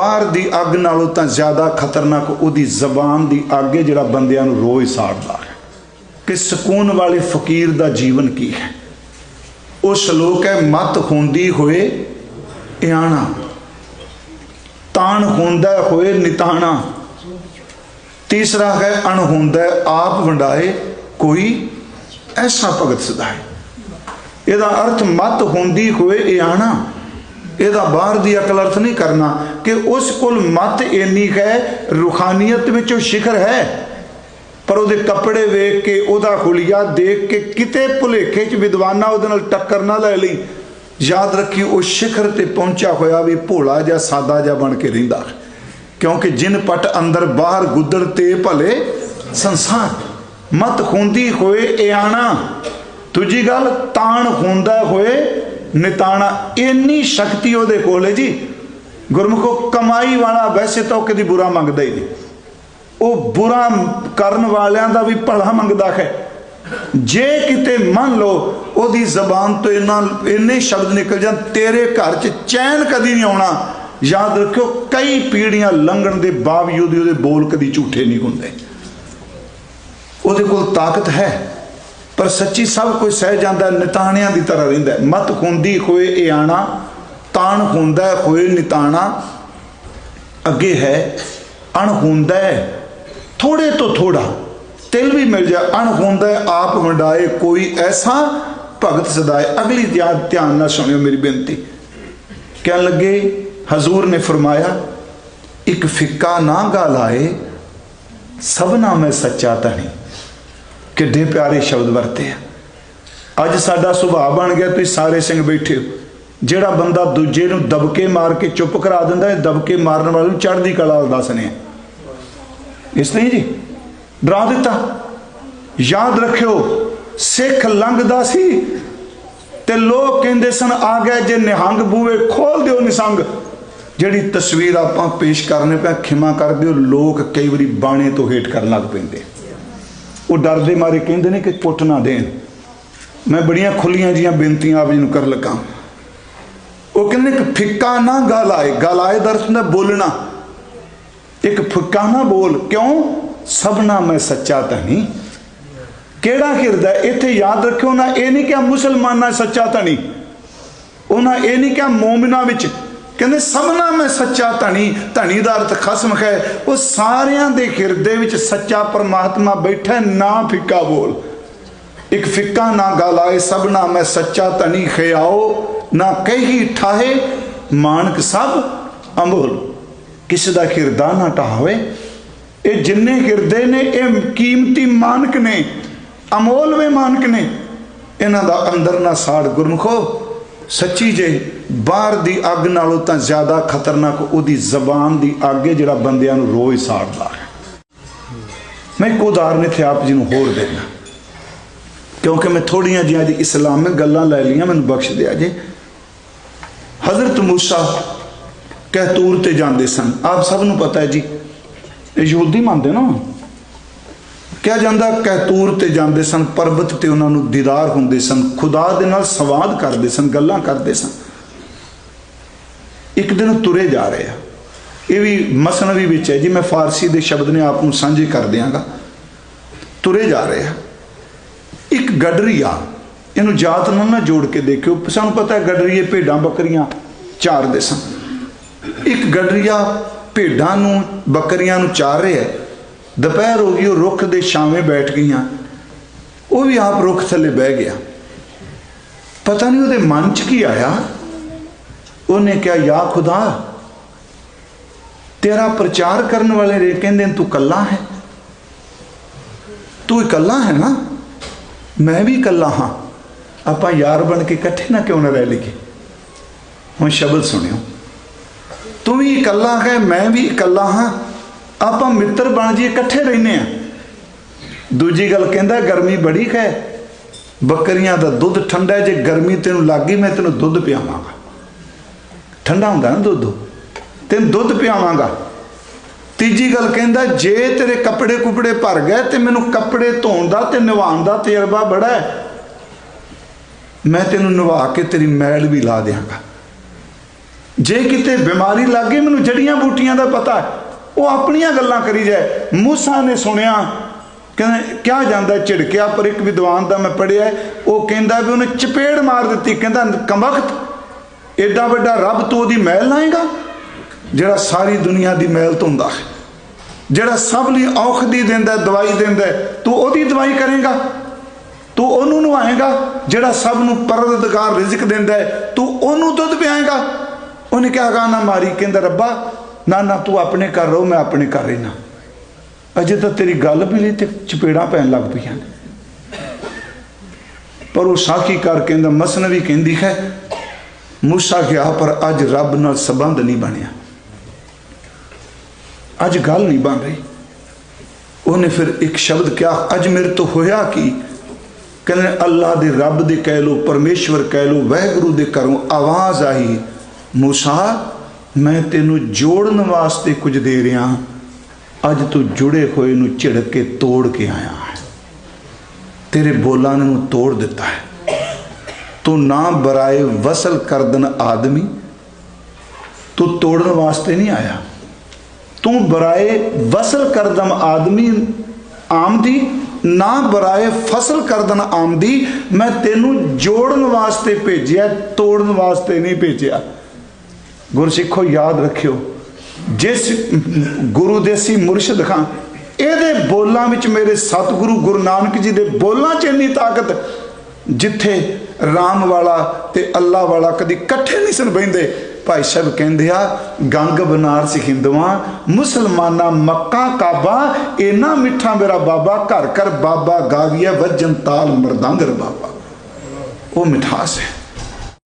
ਬਾਹਰ ਦੀ ਅੱਗ ਨਾਲੋਂ ਤਾਂ ਜ਼ਿਆਦਾ ਖਤਰਨਾਕ ਉਹਦੀ ਜ਼ਬਾਨ ਦੀ ਅੱਗ ਹੈ ਜਿਹੜਾ ਬੰਦਿਆਂ ਨੂੰ ਰੋਜ਼ ਸਾੜਦਾ ਹੈ। ਕਿ ਸਕੂਨ ਵਾਲੇ ਫਕੀਰ ਦਾ ਜੀਵਨ ਕੀ ਹੈ? ਉਹ ਸ਼ਲੋਕ ਹੈ, ਮਤ ਹੁੰਦੀ ਹੋਏ ਇਆਣਾ, ਤਾਣ ਹੁੰਦਾ ਹੋਏ ਨਿਤਾਣਾ। ਤੀਸਰਾ ਹੈ, ਅਣ ਹੁੰਦਾ ਆਪ ਵੰਡਾਏ, ਕੋਈ ਐਸਾ ਭਗਤ ਸਦਾਏ ਇਹਦਾ ਅਰਥ ਮਤ ਹੁੰਦੀ ਹੋਏ ਇਆਣਾ। ਇਹਦਾ ਬਾਹਰ ਦੀ ਅਕਲ ਅਰਥ ਨਹੀਂ ਕਰਨਾ ਕਿ ਉਸ ਕੋਲ ਮਤ ਇੰਨੀ ਹੈ, ਰੂਹਾਨੀਅਤ ਵਿੱਚ ਉਹ ਸ਼ਿਖਰ ਹੈ। ਪਰ ਉਹਦੇ ਕੱਪੜੇ ਵੇਖ ਕੇ, ਉਹਦਾ ਹੁਲੀਆ ਦੇਖ ਕੇ, ਕਿਤੇ ਭੁਲੇਖੇ ਚ ਵਿਦਵਾਨਾਂ ਉਹਦੇ ਨਾਲ ਟੱਕਰ ਨਾ ਲੈ ਲਈ। ਯਾਦ ਰੱਖੀ ਉਹ ਸ਼ਿਖਰ ਤੇ ਪਹੁੰਚਿਆ ਹੋਇਆ ਵੀ ਭੋਲਾ ਜਾਂ ਸਾਦਾ ਜਾਂ ਬਣ ਕੇ ਰਹਿੰਦਾ। ਕਿਉਂਕਿ ਜਿਨ ਪਟ ਅੰਦਰ ਬਾਹਰ ਗੁੱਦੜ ਤੇ ਭਲੇ ਸੰਸਾਰ। ਮਤ ਹੁੰਦੀ ਹੋਏ ਇਆਣਾ ਦੂਜੀ ਗੱਲ, ਤਾਣ ਹੁੰਦਾ ਹੋਏ ਨਿਤਾਣਾ ਇੰਨੀ ਸ਼ਕਤੀ ਉਹਦੇ ਕੋਲ ਹੈ ਜੀ। ਗੁਰਮੁਖੋ, ਕਮਾਈ ਵਾਲਾ ਵੈਸੇ ਤਾਂ ਉਹ ਕਦੀ ਬੁਰਾ ਮੰਗਦਾ ਹੀ ਨਹੀਂ। ਉਹ ਬੁਰਾ ਕਰਨ ਵਾਲਿਆਂ ਦਾ ਵੀ ਭਲਾ ਮੰਗਦਾ ਹੈ। ਜੇ ਕਿਤੇ ਮੰਨ ਲਓ ਉਹਦੀ ਜ਼ਬਾਨ ਤੋਂ ਇੰਨਾ, ਇੰਨੇ ਸ਼ਬਦ ਨਿਕਲ ਜਾਂ ਤੇਰੇ ਘਰ 'ਚ ਚੈਨ ਕਦੀ ਨਹੀਂ ਆਉਣਾ। ਯਾਦ ਰੱਖਿਓ, ਕਈ ਪੀੜੀਆਂ ਲੰਘਣ ਦੇ ਬਾਵਜੂਦ ਉਹਦੇ ਬੋਲ ਕਦੀ ਝੂਠੇ ਨਹੀਂ ਹੁੰਦੇ। ਉਹਦੇ ਕੋਲ ਤਾਕਤ ਹੈ। ਪਰ ਸੱਚੀ ਸਭ ਕੁਝ ਸਹਿ ਜਾਂਦਾ, ਨਿਤਾਣਿਆਂ ਦੀ ਤਰ੍ਹਾਂ ਰਹਿੰਦਾ ਮਤ ਹੁੰਦੀ ਹੋਏ ਇਹ ਆਣਾ, ਤਾਣ ਹੁੰਦਾ ਹੋਏ ਨਿਤਾਣਾ, ਅੱਗੇ ਹੈ, ਅਣ ਹੁੰਦਾ ਥੋੜੇ ਤੋਂ ਥੋੜਾ, ਤਿਲ ਵੀ ਮਿਲ ਜਾ, ਅਣ ਹੁੰਦਾ ਆਪ ਵੰਡਾਏ ਕੋਈ ਐਸਾ, ਭਗਤ ਸਦਾਏ। ਅਗਲੀ ਯਾਦ ਧਿਆਨ ਨਾਲ ਸੁਣਿਓ ਮੇਰੀ ਬੇਨਤੀ। ਕਹਿਣ ਲੱਗੇ, ਹਜ਼ੂਰ ਨੇ ਫਰਮਾਇਆ, ਇੱਕ ਫਿੱਕਾ ਨਾ ਗਾ ਲਾਏ, ਸਭਨਾ ਮੈਂ ਸੱਚਾ ਤਣੀ ਕਿੱਡੇ ਪਿਆਰੇ ਸ਼ਬਦ ਵਰਤੇ ਆ। ਅੱਜ ਸਾਡਾ ਸੁਭਾਅ ਬਣ ਗਿਆ, ਤੁਸੀਂ ਸਾਰੇ ਸਿੰਘ ਬੈਠੇ ਹੋ। ਜਿਹੜਾ ਬੰਦਾ ਦੂਜੇ ਨੂੰ ਦਬਕੇ ਮਾਰ ਕੇ ਚੁੱਪ ਕਰਾ ਦਿੰਦਾ ਹੈ, ਦਬਕੇ ਮਾਰਨ ਵਾਲੇ ਨੂੰ ਚੜ੍ਹਦੀ ਕਲਾ ਦੱਸਨੇ ਆ ਇਸ ਨਹੀਂ ਜੀ, ਡਰਾ ਦਿੱਤਾ। ਯਾਦ ਰੱਖਿਓ, ਸਿੱਖ ਲੰਘਦਾ ਸੀ ਤੇ ਲੋਕ ਕਹਿੰਦੇ ਸਨ, ਆ ਗਿਆ ਜੇ ਨਿਹੰਗ ਬੂਵੇ ਖੋਲ ਦਿਓ ਨਿਸੰਗ। ਜਿਹੜੀ ਤਸਵੀਰ ਆਪਾਂ ਪੇਸ਼ ਕਰਨੇ ਪਿਆ, ਖਿਮਾ ਕਰ ਦਿਓ, ਲੋਕ ਕਈ ਵਾਰੀ ਬਾਣੇ ਤੋਂ ਹੇਠ ਕਰਨ ਲੱਗ ਪੈਂਦੇ ਉਹ ਡਰਦੇ ਮਾਰੇ ਕਹਿੰਦੇ ਨੇ ਕਿ ਪੁੱਟ ਨਾ ਦੇਣ। ਮੈਂ ਬੜੀਆਂ ਖੁੱਲੀਆਂ ਜੀਆਂ ਬੇਨਤੀਆਂ ਆਪ ਜੀ ਨੂੰ ਕਰ ਲੱਗਾ। ਉਹ ਕਹਿੰਦੇ ਕਿ ਫਿੱਕਾ ਨਾ ਗੱਲ ਆਏ ਗੱਲ ਆਏ ਦਰਸ਼ਨ ਦਾ ਬੋਲਣਾ। ਇੱਕ ਫਿੱਕਾ ਨਾ ਬੋਲ, ਕਿਉਂ? ਸਭਨਾ ਮੈਂ ਸੱਚਾ ਤਾਂ ਨਹੀਂ। ਕਿਹੜਾ ਹਿਰਦਾ ਇੱਥੇ ਯਾਦ ਰੱਖਿਓ ਨਾ, ਇਹ ਨਹੀਂ ਕਿ ਮੁਸਲਮਾਨਾਂ 'ਚ ਸੱਚਾ ਧਣੀ ਉਹਨਾਂ ਇਹ ਨਹੀਂ ਕਿ ਮੂਮਿਨਾਂ ਵਿੱਚ ਕਹਿੰਦੇ ਸਭਨਾ ਮੈਂ ਸੱਚਾ ਧਣੀ ਧਣੀ ਦਾ ਅਰਥ ਖਸਮ ਹੈ। ਉਹ ਸਾਰਿਆਂ ਦੇ ਹਿਰਦੇ ਵਿੱਚ ਸੱਚਾ ਪਰਮਾਤਮਾ ਬੈਠਾ ਨਾ ਫਿੱਕਾ ਬੋਲ। ਇੱਕ ਫਿੱਕਾ ਨਾ ਗਾਲਾਏ ਸਭਨਾ ਮੈਂ ਸੱਚਾ ਧਣੀ, ਖਿਆਓ, ਨਾ ਕਹੀ ਠਾਹੇ, ਮਾਨਕ ਸਭ ਅੰਬੋਲ। ਕਿਸੇ ਦਾ ਹਿਰਦਾ ਨਾ ਢਾਵੇ ਇਹ ਜਿੰਨੇ ਹਿਰਦੇ ਨੇ, ਇਹ ਕੀਮਤੀ ਮਾਨਕ ਨੇ, ਅਮੋਲਵੇਂ ਮਾਨਕ ਨੇ। ਇਹਨਾਂ ਦਾ ਅੰਦਰ ਨਾ ਸਾੜ ਗੁਰਮਖੋ, ਸੱਚੀ ਜੇ ਬਾਹਰ ਦੀ ਅੱਗ ਨਾਲੋਂ ਤਾਂ ਜ਼ਿਆਦਾ ਖਤਰਨਾਕ ਉਹਦੀ ਜ਼ਬਾਨ ਦੀ ਅੱਗ ਹੈ ਜਿਹੜਾ ਬੰਦਿਆਂ ਨੂੰ ਰੋਜ਼ ਸਾੜਦਾ ਹੈ। ਮੈਂ ਇੱਕ ਉਦਾਹਰਨ ਇੱਥੇ ਆਪ ਜੀ ਨੂੰ ਹੋਰ ਦੇਣਾ ਕਿਉਂਕਿ ਮੈਂ ਥੋੜੀਆਂ ਜਿਹੀਆਂ ਜੀ ਇਸਲਾਮਿਕ ਗੱਲਾਂ ਲੈ ਲਈਆਂ, ਮੈਨੂੰ ਬਖਸ਼ ਦਿਆ ਜੇ। ਹਜ਼ਰਤ ਮੂਸਾ ਕਹਿਤੂਰ ਤੇ ਜਾਂਦੇ ਸਨ। ਆਪ ਸਭ ਨੂੰ ਪਤਾ ਹੈ ਜੀ, ਇਹ ਯਹੂਦੀ ਮੰਨਦੇ ਨਾ? ਕਿਹਾ ਜਾਂਦਾ ਕਹਿਤੂਰ ਤੇ ਜਾਂਦੇ ਸਨ, ਪਰਬਤ ਤੇ ਉਹਨਾਂ ਨੂੰ ਦੀਦਾਰ ਹੁੰਦੇ ਸਨ, ਖੁਦਾ ਦੇ ਨਾਲ ਸੰਵਾਦ ਕਰਦੇ ਸਨ, ਗੱਲਾਂ ਕਰਦੇ ਸਨ। ਇੱਕ ਦਿਨ ਤੁਰੇ ਜਾ ਰਹੇ ਆ। ਇਹ ਵੀ ਮਸਨਵੀ ਵਿੱਚ ਹੈ ਜੀ, ਮੈਂ ਫਾਰਸੀ ਦੇ ਸ਼ਬਦ ਨੇ ਆਪ ਨੂੰ ਸਾਂਝੇ ਕਰ ਦਿਆਂਗਾ। ਤੁਰੇ ਜਾ ਰਹੇ ਆ। ਇੱਕ ਗਡਰੀਆ, ਇਹਨੂੰ ਜਾਤ ਨਾਲ ਨਾ ਜੋੜ ਕੇ ਦੇਖਿਓ। ਸਾਨੂੰ ਪਤਾ ਹੈ ਗਡਰੀਏ ਭੇਡਾਂ ਬੱਕਰੀਆਂ ਚਾਰਦੇ ਸਨ। ਇੱਕ ਗਡਰੀਆ ਭੇਡਾਂ ਨੂੰ, ਬੱਕਰੀਆਂ ਨੂੰ ਚਾਰ ਰਿਹਾ ਦੁਪਹਿਰ ਹੋ ਗਈ, ਉਹ ਰੁੱਖ ਦੇ ਛਾਵੇਂ ਬੈਠ ਗਈਆਂ। ਉਹ ਵੀ ਆਪ ਰੁੱਖ ਥੱਲੇ ਬਹਿ ਗਿਆ। ਪਤਾ ਨਹੀਂ ਉਹਦੇ ਮਨ 'ਚ ਕੀ ਆਇਆ। ਉਹਨੇ ਕਿਹਾ, ਯਾ ਖੁਦਾ, ਤੇਰਾ ਪ੍ਰਚਾਰ ਕਰਨ ਵਾਲੇ ਰੇ ਕਹਿੰਦੇ ਨੇ ਤੂੰ ਕੱਲਾ ਹੈ। ਤੂੰ ਇਕੱਲਾ ਹੈ ਨਾ? ਮੈਂ ਵੀ ਇਕੱਲਾ ਹਾਂ। ਆਪਾਂ ਯਾਰ ਬਣ ਕੇ ਇਕੱਠੇ ਨਾ ਕਿਉਂ ਨਾ ਰਹਿ ਲਈਏ? ਹੁਣ ਸ਼ਬਦ ਸੁਣਿਓ। ਤੂੰ ਵੀ ਇਕੱਲਾ ਹੈ, ਮੈਂ ਵੀ ਇਕੱਲਾ ਹਾਂ। ਆਪਾਂ ਮਿੱਤਰ ਬਣ ਜੀ ਇਕੱਠੇ ਰਹਿੰਦੇ ਆ ਦੂਜੀ ਗੱਲ ਕਹਿੰਦਾ, ਗਰਮੀ ਬੜੀ ਹੈ। ਬੱਕਰੀਆਂ ਦਾ ਦੁੱਧ ਠੰਡਾ ਜੇ ਗਰਮੀ ਤੈਨੂੰ ਲੱਗੀ ਮੈਂ ਤੈਨੂੰ ਦੁੱਧ ਪਿਆਵਾਂਗਾ। ਠੰਡਾ ਹੁੰਦਾ ਨਾ ਦੁੱਧ। ਤੈਨੂੰ ਦੁੱਧ ਪਿਆਵਾਂਗਾ। ਤੀਜੀ ਗੱਲ ਕਹਿੰਦਾ, ਜੇ ਤੇਰੇ ਕੱਪੜੇ ਕੁਪੜੇ ਭਰ ਗਏ ਤੇ ਮੈਨੂੰ ਕੱਪੜੇ ਧੋਣ ਦਾ ਤੇ ਨਵਾਉਣ ਦਾ ਤਜਰਬਾ ਬੜਾ ਹੈ। ਮੈਂ ਤੈਨੂੰ ਨਵਾ ਕੇ ਤੇਰੀ ਮੈਲ ਵੀ ਲਾ ਦਿਆਂਗਾ। ਜੇ ਕਿਤੇ ਬਿਮਾਰੀ ਲੱਗ ਗਈ, ਮੈਨੂੰ ਜੜੀਆਂ ਬੂਟੀਆਂ ਦਾ ਪਤਾ ਉਹ ਆਪਣੀਆਂ ਗੱਲਾਂ ਕਰੀ ਜਾਏ। ਮੂਸਾ ਨੇ ਸੁਣਿਆ, ਕਹਿੰਦਾ, ਕਿਹਾ ਜਾਂਦਾ ਝਿੜਕਿਆ ਪਰ ਇੱਕ ਵਿਦਵਾਨ ਦਾ ਮੈਂ ਪੜਿਆ ਉਹ ਕਹਿੰਦਾ ਵੀ ਉਹਨੇ ਚਪੇੜ ਮਾਰ ਦਿੱਤੀ। ਕਹਿੰਦਾ ਕਮਖਤ ਐਡਾ ਵੱਡਾ ਰੱਬ ਤੂੰ ਉਹਦੀ ਮਹਿਲ ਲਾਏਗਾ? ਜਿਹੜਾ ਸਾਰੀ ਦੁਨੀਆ ਦੀ ਮਹਿਲ ਧੋਂਦਾ ਹੈ। ਜਿਹੜਾ ਸਭ ਲਈ ਔਖਦੀ ਦਿੰਦਾ, ਦਵਾਈ ਦਿੰਦਾ ਤੂੰ ਉਹਦੀ ਦਵਾਈ ਕਰੇਗਾ? ਤੂੰ ਉਹਨੂੰ ਨਵਾਏਗਾ, ਜਿਹੜਾ ਸਭ ਨੂੰ ਪਰਵਰਦਗਾਰ ਰਿਜ਼ਕ ਦਿੰਦਾ ਤੂੰ ਉਹਨੂੰ ਦੁੱਧ ਪਿਆਏਗਾ? ਉਹਨੇ ਕਿਹਾ ਗਾ ਨਾ ਮਾਰੀ, ਕਹਿੰਦਾ, ਰੱਬਾ, ਨਾ ਨਾ, ਤੂੰ ਆਪਣੇ ਘਰ ਰਹੋ, ਮੈਂ ਆਪਣੇ ਘਰ ਰਹਿਣਾ ਅਜੇ ਤਾਂ ਤੇਰੀ ਗੱਲ ਵੀ ਲਈ ਤੇ ਚਪੇੜਾਂ ਪੈਣ ਲੱਗ ਪਈਆਂ ਨੇ। ਪਰ ਉਹ ਸਾਖੀ ਕਰ ਕਹਿੰਦਾ, ਮਸਨਵੀ ਕਹਿੰਦੀ ਹੈ ਮੂਸਾ ਗਿਆ ਪਰ ਅੱਜ ਰੱਬ ਨਾਲ ਸੰਬੰਧ ਨਹੀਂ ਬਣਿਆ। ਅੱਜ ਗੱਲ ਨਹੀਂ ਬਣ ਰਹੀ। ਉਹਨੇ ਫਿਰ ਇੱਕ ਸ਼ਬਦ ਕਿਹਾ, ਅੱਜ ਮੇਰੇ ਤੋਂ ਹੋਇਆ ਕੀ? ਕਹਿੰਦੇ ਅੱਲਾ ਦੇ ਰੱਬ ਦੇ ਕਹਿ ਲੋ ਪਰਮੇਸ਼ਵਰ ਕਹਿ ਲੋ ਵਾਹਿਗੁਰੂ ਦੇ ਘਰੋਂ ਆਵਾਜ਼ ਆਈ, ਮੂਸਾ, ਮੈਂ ਤੈਨੂੰ ਜੋੜਨ ਵਾਸਤੇ ਕੁਝ ਦੇ ਰਿਹਾ ਅੱਜ ਤੂੰ ਜੁੜੇ ਹੋਏ ਨੂੰ ਝਿੜਕ ਕੇ ਤੋੜ ਕੇ ਆਇਆ ਤੇਰੇ ਬੋਲਾਂ ਨੇ ਨੂੰ ਤੋੜ ਦਿੱਤਾ ਹੈ। ਤੂੰ ਨਾ ਬਰਾਏ ਵਸਲ ਕਰਦਨ ਆਦਮੀ, ਤੂੰ ਤੋੜਨ ਵਾਸਤੇ ਨਹੀਂ ਆਇਆ। ਤੂੰ ਬਰਾਏ ਵਸਲ ਕਰਦਮ ਆਦਮੀ ਆਮਦੀ, ਨਾ ਬਰਾਏ ਫਸਲ ਕਰਦਨ ਆਮਦੀ, ਮੈਂ ਤੈਨੂੰ ਜੋੜਨ ਵਾਸਤੇ ਭੇਜਿਆ, ਤੋੜਨ ਵਾਸਤੇ ਨਹੀਂ ਭੇਜਿਆ। ਗੁਰਸਿੱਖੋ ਯਾਦ ਰੱਖਿਓ, ਜਿਸ ਗੁਰੂ ਦੇਸੀ ਮੁਰਸ਼ਿਦ ਖਾਂ, ਇਹਦੇ ਬੋਲਾਂ ਵਿੱਚ ਮੇਰੇ ਸਤਿਗੁਰੂ ਗੁਰੂ ਨਾਨਕ ਜੀ ਦੇ ਬੋਲਾਂ 'ਚ ਇੰਨੀ ਤਾਕਤ, ਜਿੱਥੇ ਰਾਮ ਵਾਲਾ ਤੇ ਅੱਲਾ ਵਾਲਾ ਕਦੀ ਇਕੱਠੇ ਨਹੀਂ ਸਨ ਬੈਂਦੇ ਭਾਈ ਸਾਹਿਬ ਕਹਿੰਦੇ ਆ, ਗੰਗ ਬਨਾਰਸ ਹਿੰਦੂਆਂ, ਮੁਸਲਮਾਨਾਂ, ਮੱਕਾ, ਕਾਬਾ ਇੰਨਾ ਮਿੱਠਾ ਮੇਰਾ ਬਾਬਾ, ਘਰ ਘਰ ਬਾਬਾ ਗਾਵੀਆ ਵਜਨ ਤਾਲ ਮਰਦਾਂਦਰ ਬਾਬਾ। ਉਹ ਮਿਠਾਸ ਹੈ।